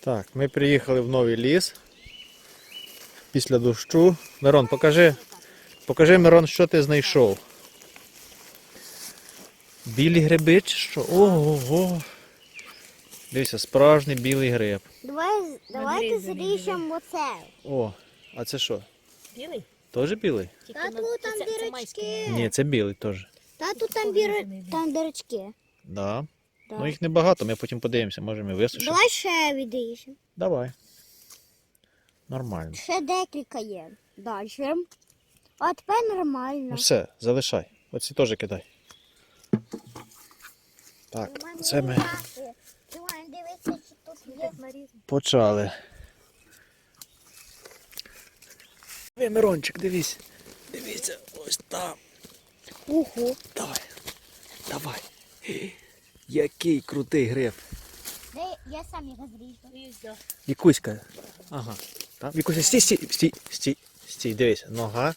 Так, ми приїхали в новий ліс. Після дощу. Мирон, покажи. Покажи, Мирон, що ти знайшов. Білі гриби чи що? Ого. Дивіться, справжній білий гриб. Давай, давайте зріжемо оце. О, а це що? Білий? Теж білий? Тільки Тату, там це- це дірочки. Ні, це білий теж. Тату там біри, там дірочки. Да. Ну їх небагато, ми потім подивимося, може ми висушимо. Давай ще відріжемо. Давай. Нормально. Ще декілька є. Далі. А тепер нормально. Ну все, залишай. Оці теж кидай. Так, це ми почали. Ви, Мирончик, дивись. Дивіться, ось там. Уху. Давай. Давай. Який крутий гриб. Я сам його зріжу. Вікуська. Ага. Там. Вікуся, стій, стій, стій, стій, стій, дивись, нога.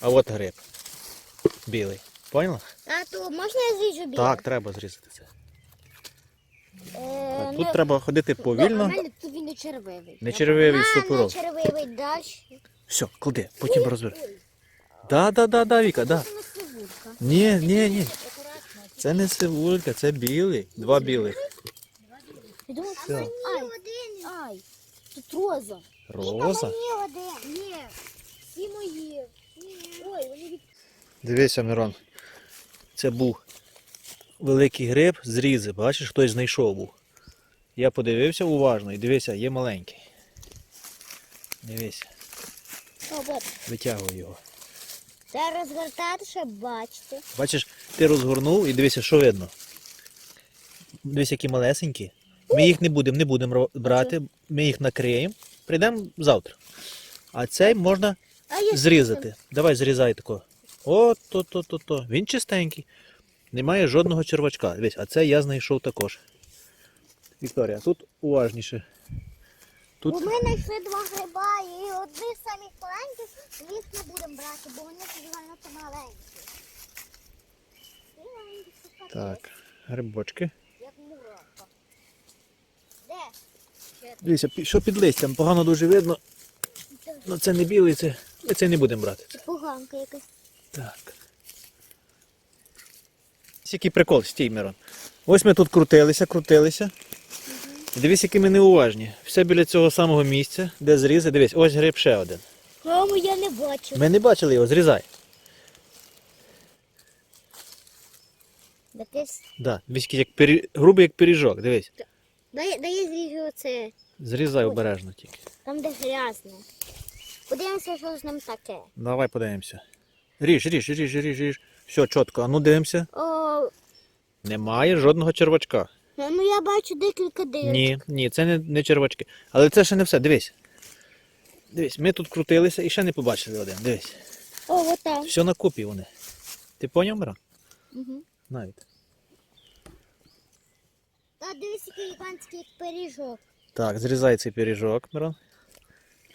А от гриб. Білий. Поняла? Тату, можна я зріжу біле? Так, треба зрізати це. Е, Так, не- тут треба ходити Добре, повільно. мене тут він не червивий. Не червивий, А, суперов. не червивий, далі. Все, клади, потім розбери. Да, да, да, да, Віка, да. Це не. Ні, ні, ні. Це не сивулька, це білий. Два білих. Я думаю, Все. Ай, ай, тут роза. Роза. Ні, один. Ні, всі мої. Ой, вони від... Дивися, Мирон. Це був великий гриб, зрізи. Бачиш, хтось знайшов був. Я подивився уважно і дивися, є маленький. Дивися, О, витягуй його. Це розгортати, щоб бачити. Бачиш, ти розгорнув і дивися, що видно. Дивись, які малесенькі. Ми їх не будемо, не будемо брати, ми їх накриємо. Прийдемо завтра. А цей можна А зрізати. Давай зрізай тако. О, то, то, то, то. Він чистенький. Немає жодного червачка. Дивись, а це я знайшов також. Вікторія, тут уважніше. Тут У мене йшли два гриба і одні самі маленькі, ми їх не будемо брати, бо вони занадто маленькі. Так, грибочки. Як муравка. Де? Дивіться, що під листям, погано дуже видно. Ну це не білий, це. Ми це не будемо брати. Це поганка якась. Так. Ось Який прикол, стій, Мирон. Ось ми тут крутилися, крутилися. Дивись, які ми неуважні. Все біля цього самого місця, де зрізи. Дивись, ось гриб ще один. Мамо, я не бачу. Ми не бачили його, зрізай. Да, дивись, який як пирі... грубий як пиріжок, дивись. Дай, дай я зріжу оце, Зрізай обережно тільки. там де грязно. Подивимося, що з ним таке. Давай подивимося. Ріж, ріж, ріж, ріж, ріж. Все, чітко. А ну дивимося. О, Немає жодного червачка. Ну я бачу декілька дирок. Ні, ні, це не, не червачки. Але це ще не все. Дивись. Дивись, ми тут крутилися і ще не побачили один. Дивись. О, от там. Все на купі вони. Ти поняв, Мирон? Угу. Навіть. Та дивись, який гігантський пиріжок. Так, зрізай цей пиріжок, Мирон.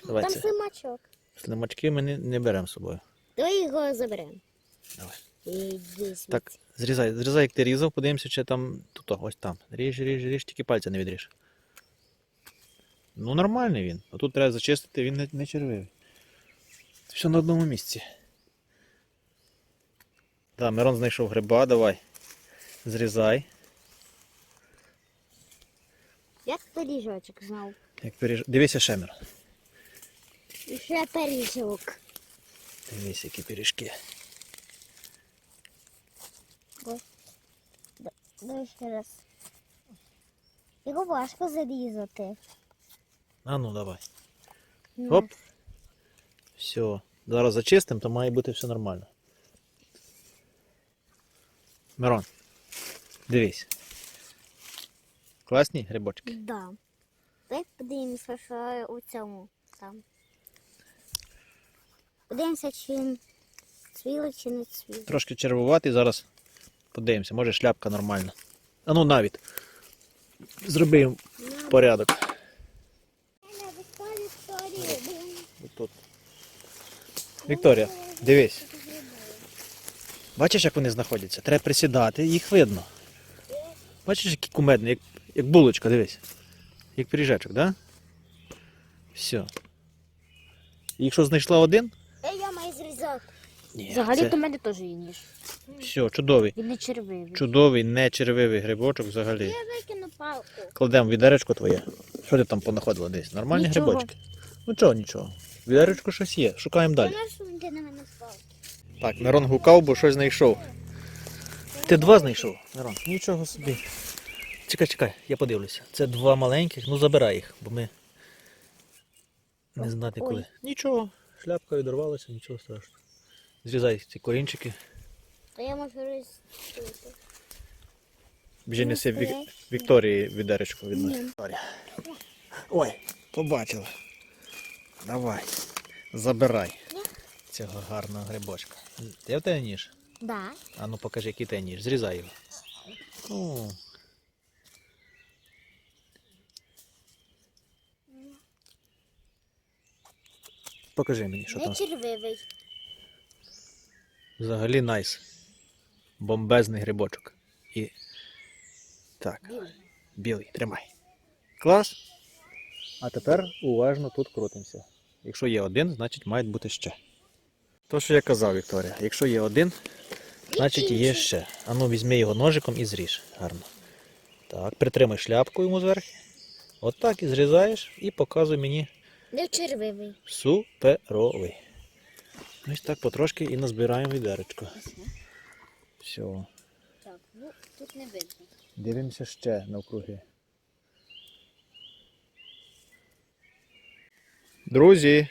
Давай Там це. слимачок. Слимачки ми не, не беремо з собою. Давай його заберемо. Давай. Так, зрізай, зрізай, як ти різав, подивимося, чи там. Тут, ось там. Ріж, ріж, ріж, тільки пальця не відріж. Ну, нормальний він. А тут треба зачистити, він не, не червивий. Все на одному місці. Так, Мирон знайшов гриба, давай. Зрізай. Як пиріжочок знав. Як пиріж... Дивися ще, Мирон. І ще пиріжок. Дивись, які пиріжки. Дай ще раз. Його важко зарізати. А ну давай. Ну, Оп. Все. Зараз зачистимо, то має бути все нормально. Мирон. Дивись. Класні грибочки. Да. Дай подивимося, що у цьому там. Подивимося, чи цвілий, чи не цвілий. Трошки червуватий, зараз подивимося, може шляпка нормальна. А ну навіть. Зроби їм порядок. Тут. Вікторія, дивись. Бачиш, як вони знаходяться? Треба присідати, їх видно. Бачиш, які кумедні, як, як булочка, дивись. Як пиріжечок, так? Да? Все. Якщо знайшла один, Е, я маю зрізати. Ні, Взагалі це... то в мене теж є ніж. все, чудовий. Він не червивий. Чудовий, не червивий грибочок взагалі. Я викину палку. Кладемо відеречко твоє. Що ти там понаходила десь? Нормальні Нічого. грибочки? Ну чого, нічого. Відеречко щось є. Шукаємо далі. Вона на мене палки. Так, Мирон гукав, бо щось знайшов. Ти два знайшов, Мирон? Нічого собі. Чекай, чекай, я подивлюся. Це два маленьких, ну забирай їх, бо ми не знати Ой. коли. Нічого, шляпка відорвалася, нічого страшного. Зрізай ці корінчики. То я можу розчути. Біжи неси Вік... Вікторії відеречко від. Вікторія. Ой, побачила. Давай. Забирай цього гарного грибочка. Де в тебе ніж? Да. А ну покажи, який ти ніж. Зрізай його. О. Покажи мені, що Не там. червивий. Взагалі найс. Бомбезний грибочок. І. Так. Білий. Білий, тримай. Клас. А тепер уважно тут крутимося. Якщо є один, значить має бути ще. То, що я казав, Вікторія, якщо є один, значить є ще. Ану, візьми його ножиком і зріж. Гарно. Так, притримай шляпку йому зверху. Отак і зрізаєш і показуй мені Не червивий. суперовий. Ось так потрошки і назбираємо відеречко. Все. Так, ну тут не видно. Дивимося ще навкруги. Друзі,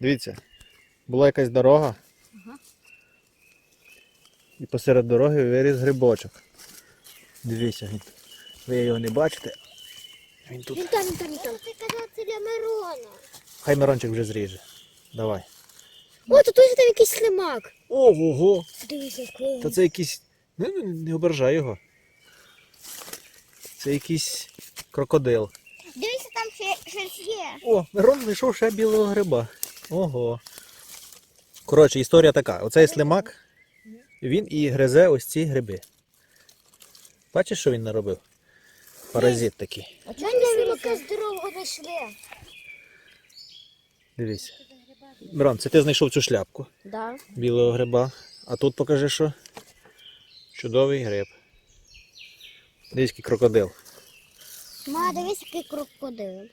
дивіться, була якась дорога. Ага. І посеред дороги виріс грибочок. Дивіться. Ви його не бачите. Він тут. Він там, він там, він там. Ти казав, це для Мирона. Хай Мирончик вже зріже. Давай. О, тут ось там якийсь слимак. Ого! Дивися, який. Та це якийсь. Не, не, не ображай його. Це якийсь крокодил. Дивися, там ще щось є. О, Мирон знайшов ще білого гриба. Ого. Коротше, історія така. Оцей слимак, він і гризе ось ці гриби. Бачиш, що він наробив? Паразит такий. А чого слимака здорового знайшли? Дивись. Мирон, це ти знайшов цю шляпку Да. білого гриба. А тут покажи, що чудовий гриб. Дивись, який крокодил. Ма, дивись, який крокодил.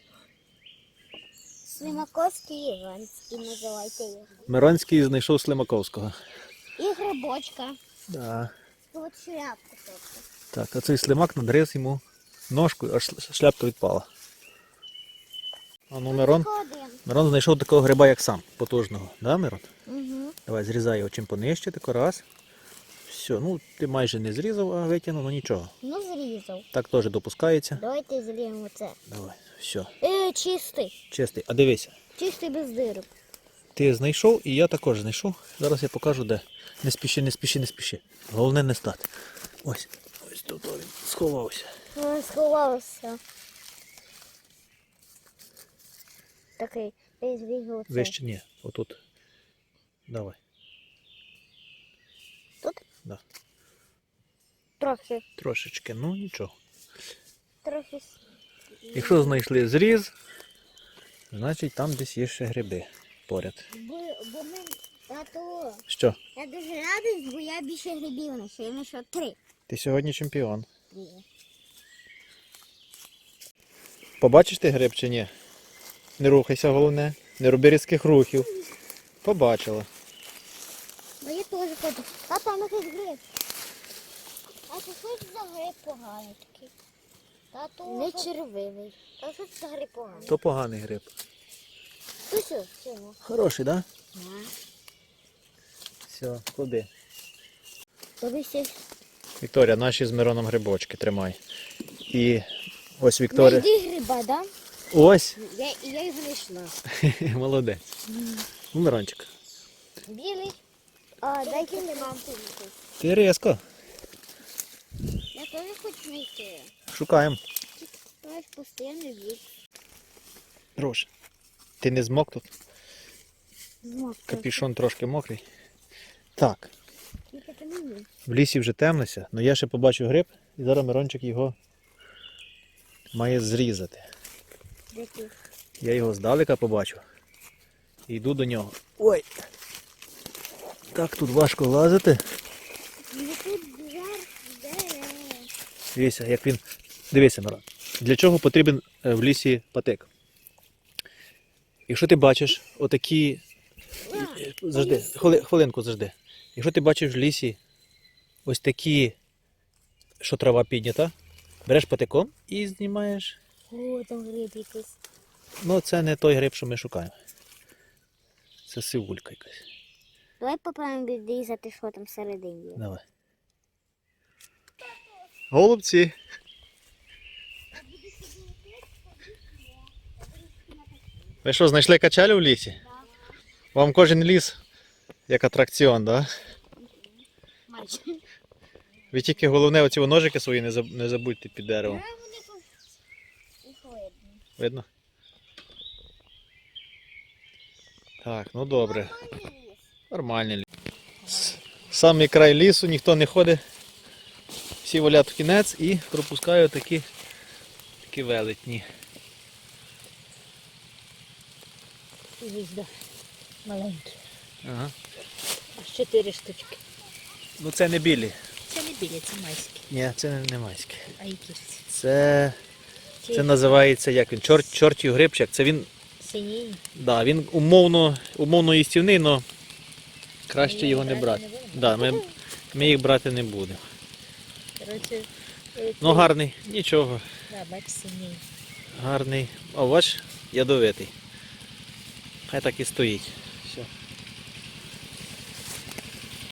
Слимаковський Іванський називайте його. Миронський знайшов Слимаковського. І грибочка. Да. Тут шляпку тобто. Так, а цей слимак надриз йому ножку, аж шляпка відпала. А ну, Мирон. Мирон знайшов такого гриба, як сам, потужного. Да, Мирон? Угу. Давай зрізай його чим понижче, тако раз. Все, ну ти майже не зрізав, а витягнув, ну нічого. Ну, зрізав. Так теж допускається. Давайте зріжемо це. Давай, все, Е, чистий. чистий. А дивися, Чистий без дирок. ти знайшов і я також знайшов. Зараз я покажу де. Не спіши, не спіши, не спіши. Головне не стати. Ось, ось тут він сховався. Е, Сховався. Такий. Я зрізав це. Вище ні, отут. Давай. Тут? Да. Трохи. Трошечки, ну нічого. Трохи. Якщо знайшли зріз, значить там десь є ще гриби поряд. Бо, бо ми. Тато, Що? я дуже радий, бо я більше грибів знайшов. Я знайшов три. Ти сьогодні чемпіон. Є. Побачиш ти гриб чи ні? Не рухайся головне, не роби різких рухів. Побачила. Ну я теж хочу. А там якийсь гриб. А це що це за гриб поганий такий? Тато. Не червивий. А що це за гриб поганий? То поганий гриб. То що? Чого? Хороший, так? Да. Все, куди? Тобі все Вікторія, наші з Мироном грибочки тримай. І ось Вікторія. Найди гриба, да? Ось! Я, я його знайшла. Молодець. Мирончик. Білий. А, дай нема. Ти різко. Я теж хочу знайти. Шукаємо. Постійно вік. Друже. Ти не змок тут? Змок. Капішон трошки мокрий. Так. Мені. В лісі вже темниться, але я ще побачу гриб, і зараз Мирончик його має зрізати. Я його здалека побачу. І йду до нього. Ой! Так тут важко лазити. Дивіться, як він. Дивися, Мирон. Для чого потрібен е, в лісі патик? Якщо ти бачиш отакі. е, Завжди, хвили- хвилинку завжди. Якщо ти бачиш в лісі ось такі, що трава піднята, береш патиком і знімаєш. О, там гриб якийсь. Ну, це не той гриб, що ми шукаємо. Це сивулька якась. Давай попробуємо відрізати, що там всередині є. Давай. Голубці. Ви що, знайшли качелю в лісі? Вам кожен ліс як атракціон, так? Да? Майже. Ви тільки головне оці ножики свої не заб- не забудьте під деревом. Видно. Так, ну добре. Нормальний ліс. Самий край лісу, ніхто не ходить. Всі валять в кінець і пропускають такі, такі велетні. Звізда. Маленькі. Ага. Аж чотири штучки. Ну це не білі. Це не білі, це майські. Ні, це не, майські. А які? Це, це називається як він? Чорт, чортів грибчик. Це він, сині. да, він умовно, умовно їстівний, але краще Ми його не брати не? Да, ми, ми їх брати не будемо. Коротше, е, Ну гарний, нічого. Да, бач, синій. Гарний. О, бач, ядовитий. Хай так і стоїть.